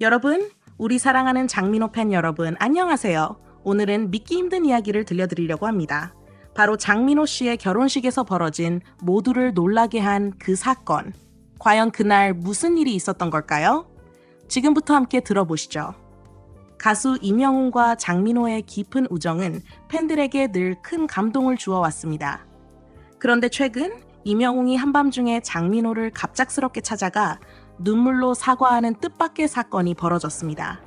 여러분, 우리 사랑하는 장민호 팬 여러분, 안녕하세요. 오늘은 믿기 힘든 이야기를 들려드리려고 합니다. 바로 장민호 씨의 결혼식에서 벌어진 모두를 놀라게 한 그 사건. 과연 그날 무슨 일이 있었던 걸까요? 지금부터 함께 들어보시죠. 가수 임영웅과 장민호의 깊은 우정은 팬들에게 늘 큰 감동을 주어왔습니다. 그런데 최근 임영웅이 한밤중에 장민호를 갑작스럽게 찾아가 눈물로 사과하는 뜻밖의 사건이 벌어졌습니다.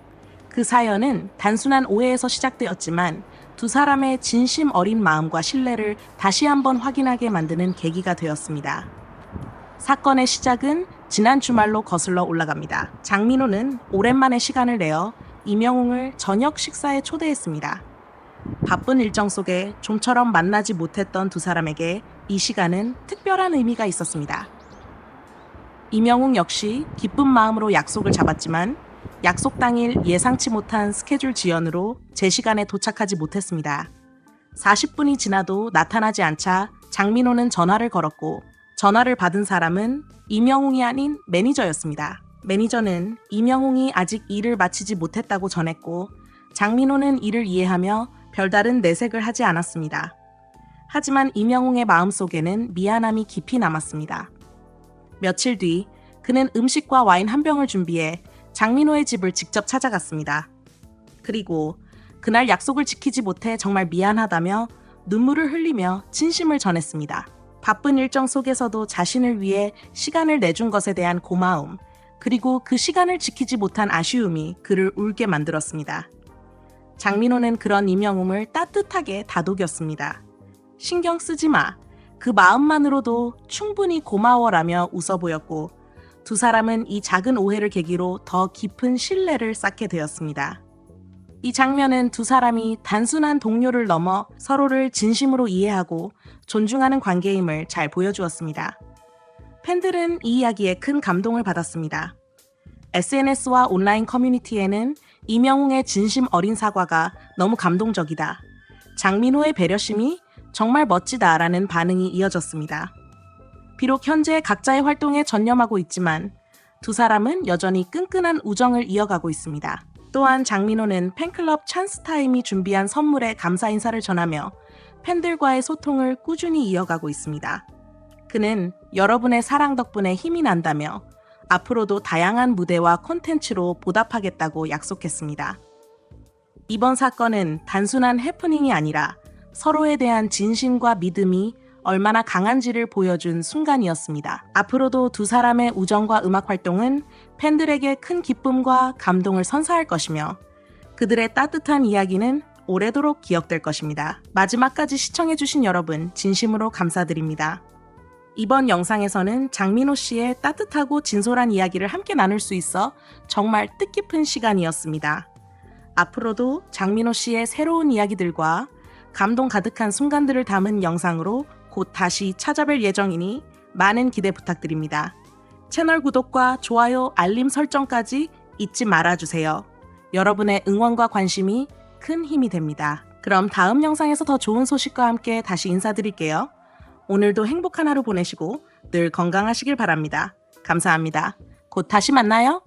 그 사연은 단순한 오해에서 시작되었지만 두 사람의 진심 어린 마음과 신뢰를 다시 한번 확인하게 만드는 계기가 되었습니다. 사건의 시작은 지난 주말로 거슬러 올라갑니다. 장민호는 오랜만에 시간을 내어 임영웅을 저녁 식사에 초대했습니다. 바쁜 일정 속에 좀처럼 만나지 못했던 두 사람에게 이 시간은 특별한 의미가 있었습니다. 임영웅 역시 기쁜 마음으로 약속을 잡았지만 약속 당일 예상치 못한 스케줄 지연으로 제 시간에 도착하지 못했습니다. 40분이 지나도 나타나지 않자 장민호는 전화를 걸었고 전화를 받은 사람은 임영웅이 아닌 매니저였습니다. 매니저는 임영웅이 아직 일을 마치지 못했다고 전했고 장민호는 이를 이해하며 별다른 내색을 하지 않았습니다. 하지만 임영웅의 마음속에는 미안함이 깊이 남았습니다. 며칠 뒤 그는 음식과 와인 한 병을 준비해 장민호의 집을 직접 찾아갔습니다. 그리고 그날 약속을 지키지 못해 정말 미안하다며 눈물을 흘리며 진심을 전했습니다. 바쁜 일정 속에서도 자신을 위해 시간을 내준 것에 대한 고마움, 그리고 그 시간을 지키지 못한 아쉬움이 그를 울게 만들었습니다. 장민호는 그런 임영웅을 따뜻하게 다독였습니다. 신경 쓰지 마. 그 마음만으로도 충분히 고마워라며 웃어 보였고 두 사람은 이 작은 오해를 계기로 더 깊은 신뢰를 쌓게 되었습니다. 이 장면은 두 사람이 단순한 동료를 넘어 서로를 진심으로 이해하고 존중하는 관계임을 잘 보여주었습니다. 팬들은 이 이야기에 큰 감동을 받았습니다. SNS와 온라인 커뮤니티에는 이명웅의 진심 어린 사과가 너무 감동적이다. 장민호의 배려심이 정말 멋지다라는 반응이 이어졌습니다. 비록 현재 각자의 활동에 전념하고 있지만 두 사람은 여전히 끈끈한 우정을 이어가고 있습니다. 또한 장민호는 팬클럽 찬스타임이 준비한 선물에 감사 인사를 전하며 팬들과의 소통을 꾸준히 이어가고 있습니다. 그는 여러분의 사랑 덕분에 힘이 난다며 앞으로도 다양한 무대와 콘텐츠로 보답하겠다고 약속했습니다. 이번 사건은 단순한 해프닝이 아니라 서로에 대한 진심과 믿음이 얼마나 강한지를 보여준 순간이었습니다. 앞으로도 두 사람의 우정과 음악 활동은 팬들에게 큰 기쁨과 감동을 선사할 것이며 그들의 따뜻한 이야기는 오래도록 기억될 것입니다. 마지막까지 시청해주신 여러분, 진심으로 감사드립니다. 이번 영상에서는 장민호 씨의 따뜻하고 진솔한 이야기를 함께 나눌 수 있어 정말 뜻깊은 시간이었습니다. 앞으로도 장민호 씨의 새로운 이야기들과 감동 가득한 순간들을 담은 영상으로 곧 다시 찾아뵐 예정이니 많은 기대 부탁드립니다. 채널 구독과 좋아요, 알림 설정까지 잊지 말아주세요. 여러분의 응원과 관심이 큰 힘이 됩니다. 그럼 다음 영상에서 더 좋은 소식과 함께 다시 인사드릴게요. 오늘도 행복한 하루 보내시고 늘 건강하시길 바랍니다. 감사합니다. 곧 다시 만나요.